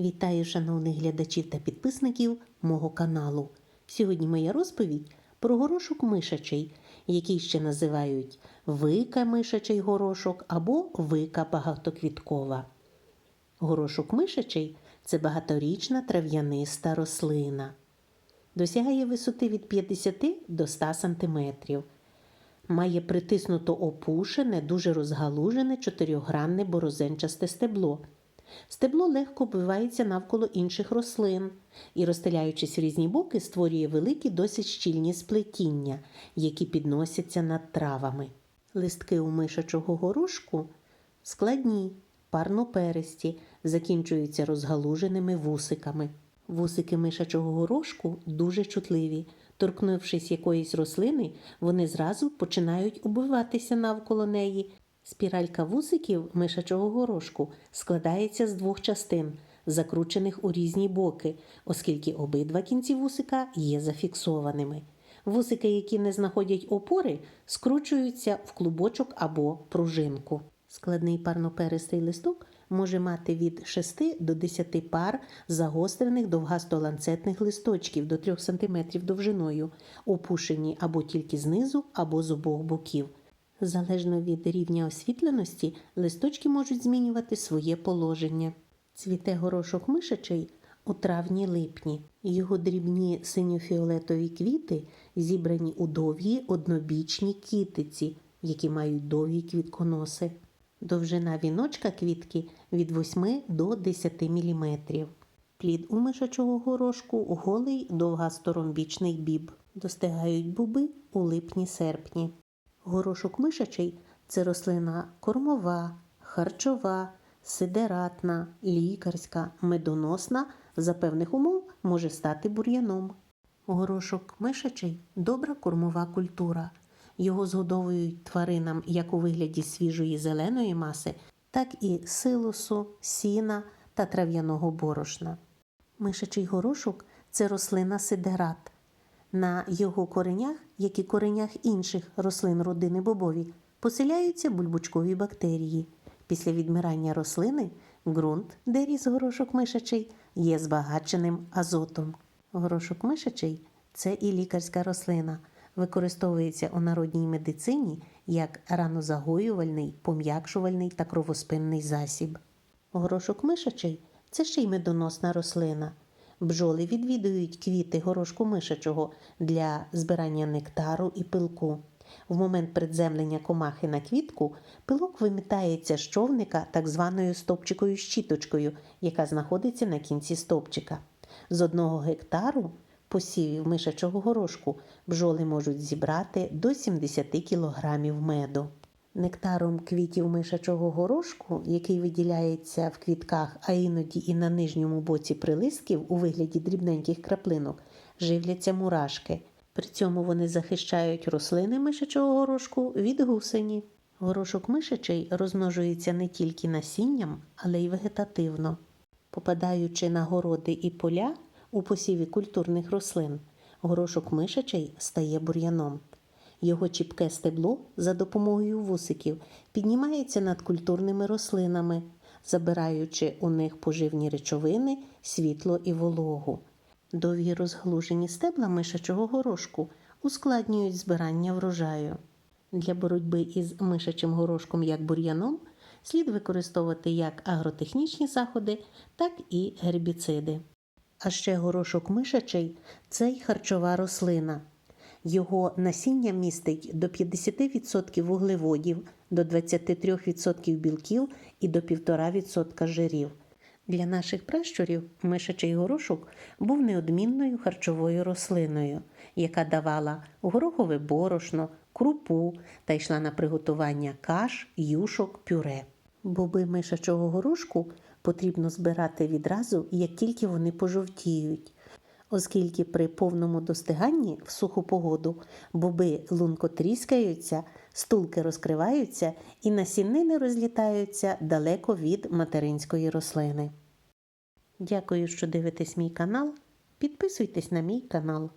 Вітаю шановних глядачів та підписників мого каналу. Сьогодні моя розповідь про горошок мишачий, який ще називають вика мишачий горошок або вика багатоквіткова. Горошок мишачий це багаторічна трав'яниста рослина. Досягає висоти від 50 до 100 см. Має притиснуто опушене, дуже розгалужене чотирьохгранне борозенчасте стебло. Стебло легко обвивається навколо інших рослин і, розстеляючись в різні боки, створює великі, досить щільні сплетіння, які підносяться над травами. Листки у мишачого горошку складні, парноперисті, закінчуються розгалуженими вусиками. Вусики мишачого горошку дуже чутливі. Торкнувшись якоїсь рослини, вони зразу починають убиватися навколо неї. Спіралька вусиків мишачого горошку складається з двох частин, закручених у різні боки, оскільки обидва кінці вусика є зафіксованими. Вусики, які не знаходять опори, скручуються в клубочок або пружинку. Складний парноперистий листок може мати від 6 до 10 пар загострених довгастоланцетних листочків до 3 см довжиною, опушені або тільки знизу, або з обох боків. Залежно від рівня освітленості, листочки можуть змінювати своє положення. Цвіте горошок мишачий у травні-липні. Його дрібні синьо-фіолетові квіти зібрані у довгі однобічні кітиці, які мають довгі квітконоси. Довжина віночка квітки від 8 до 10 мм. Плід у мишачого горошку голий довгасторомбічний біб. Достигають буби у липні-серпні. Горошок мишачий це рослина кормова, харчова, сидератна, лікарська, медоносна, за певних умов може стати бур'яном. Горошок мишачий добра кормова культура. Його згодовують тваринам як у вигляді свіжої зеленої маси, так і силосу, сіна та трав'яного борошна. Мишачий горошок це рослина сидерат. На його коренях, як і коренях інших рослин родини бобові, поселяються бульбочкові бактерії. Після відмирання рослини ґрунт, де ріс горошок мишачий, є збагаченим азотом. Горошок мишачий це і лікарська рослина, використовується у народній медицині як ранозагоювальний, пом'якшувальний та кровоспинний засіб. Горошок мишачий це ще й медоносна рослина. Бджоли відвідують квіти горошку мишачого для збирання нектару і пилку. В момент приземлення комахи на квітку пилок вимітається з човника так званою стопчикою щіточкою, яка знаходиться на кінці стопчика. З одного гектару посівів мишачого горошку бджоли можуть зібрати до 70 кг меду. Нектаром квітів мишачого горошку, який виділяється в квітках, а іноді і на нижньому боці прилистків у вигляді дрібненьких краплинок, живляться мурашки. При цьому вони захищають рослини мишачого горошку від гусені. Горошок мишачий розмножується не тільки насінням, але й вегетативно. Попадаючи на городи і поля у посіві культурних рослин, горошок мишачий стає бур'яном. Його чіпке стебло за допомогою вусиків піднімається над культурними рослинами, забираючи у них поживні речовини, світло і вологу. Довгі розглужені стебла мишачого горошку ускладнюють збирання врожаю. Для боротьби із мишачим горошком як бур'яном слід використовувати як агротехнічні заходи, так і гербіциди. А ще горошок мишачий це й харчова рослина. Його насіння містить до 50% вуглеводів, до 23% білків і до 1,5% жирів. Для наших пращурів мишачий горошок був неодмінною харчовою рослиною, яка давала горохове борошно, крупу та йшла на приготування каш, юшок, пюре. Боби мишачого горошку потрібно збирати відразу, як тільки вони пожовтіють оскільки при повному достиганні в суху погоду боби лунко тріскаються, стулки розкриваються і насінини розлітаються далеко від материнської рослини. Дякую, що дивитесь мій канал. Підписуйтесь на мій канал.